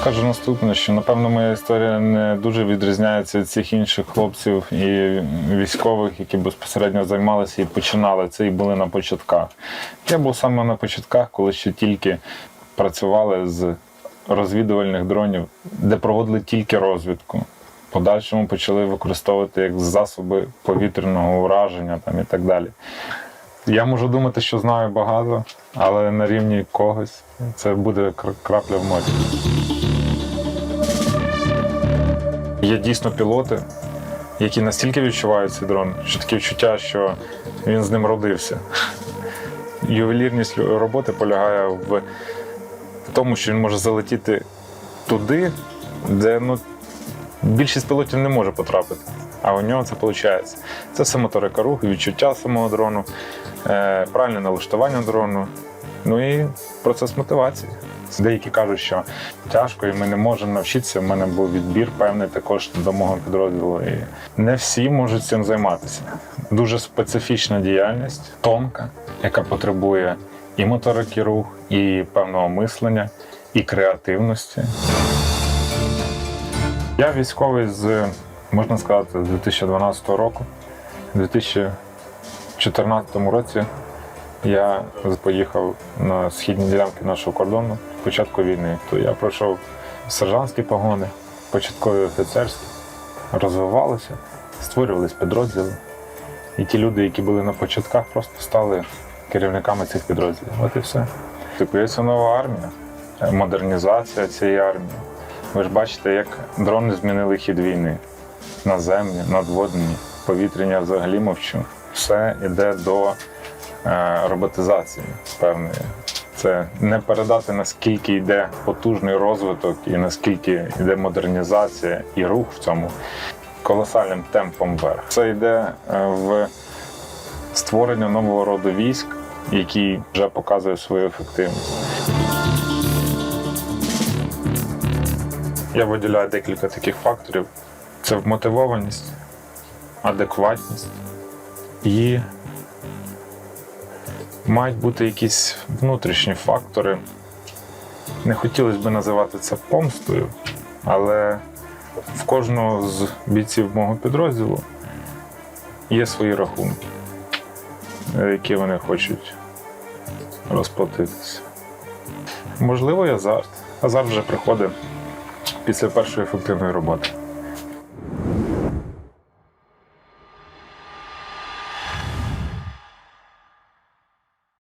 скажу наступне, що напевно моя історія не дуже відрізняється від цих інших хлопців і військових, які безпосередньо займалися і починали це і були на початках. Я був саме на початках, коли ще тільки працювали з розвідувальних дронів, де проводили тільки розвідку. Подальшому почали використовувати як засоби повітряного ураження там, і так далі. Я можу думати, що знаю багато, але на рівні когось це буде крапля в морі. Є дійсно пілоти, які настільки відчувають цей дрон, що таке відчуття, що він з ним родився. Ювелірність роботи полягає в тому, що він може залетіти туди, де ну, більшість пілотів не може потрапити. А у нього це виходить. Це все моторика руху, відчуття самого дрону, е, правильне налаштування дрону, ну і процес мотивації. Деякі кажуть, що тяжко і ми не можемо навчитися. У мене був відбір певний також до мого підрозділу. І не всі можуть цим займатися. Дуже специфічна діяльність, тонка, яка потребує і моторики рух, і певного мислення, і креативності. Я військовий з, можна сказати, з 2012 року. У 2014 році я поїхав на східні ділянки нашого кордону початку війни. То я пройшов сержантські погони, початкові офіцерські, розвивалися, створювались підрозділи. І ті люди, які були на початках, просто стали керівниками цих підрозділів. От і все. Це нова армія, модернізація цієї армії. Ви ж бачите, як дрони змінили хід війни. Наземні, надводні, повітряні взагалі мовчу. Все йде до роботизації певної. Це не передати, наскільки йде потужний розвиток і наскільки йде модернізація і рух в цьому колосальним темпом вверх. Це йде е, в створення нового роду військ, який вже показує свою ефективність. Я виділяю декілька таких факторів: це вмотивованість, адекватність і мають бути якісь внутрішні фактори. Не хотілося б називати це помстою, але в кожного з бійців мого підрозділу є свої рахунки, які вони хочуть розплатитися. Можливо, азарт. Азарт вже приходить після першої ефективної роботи.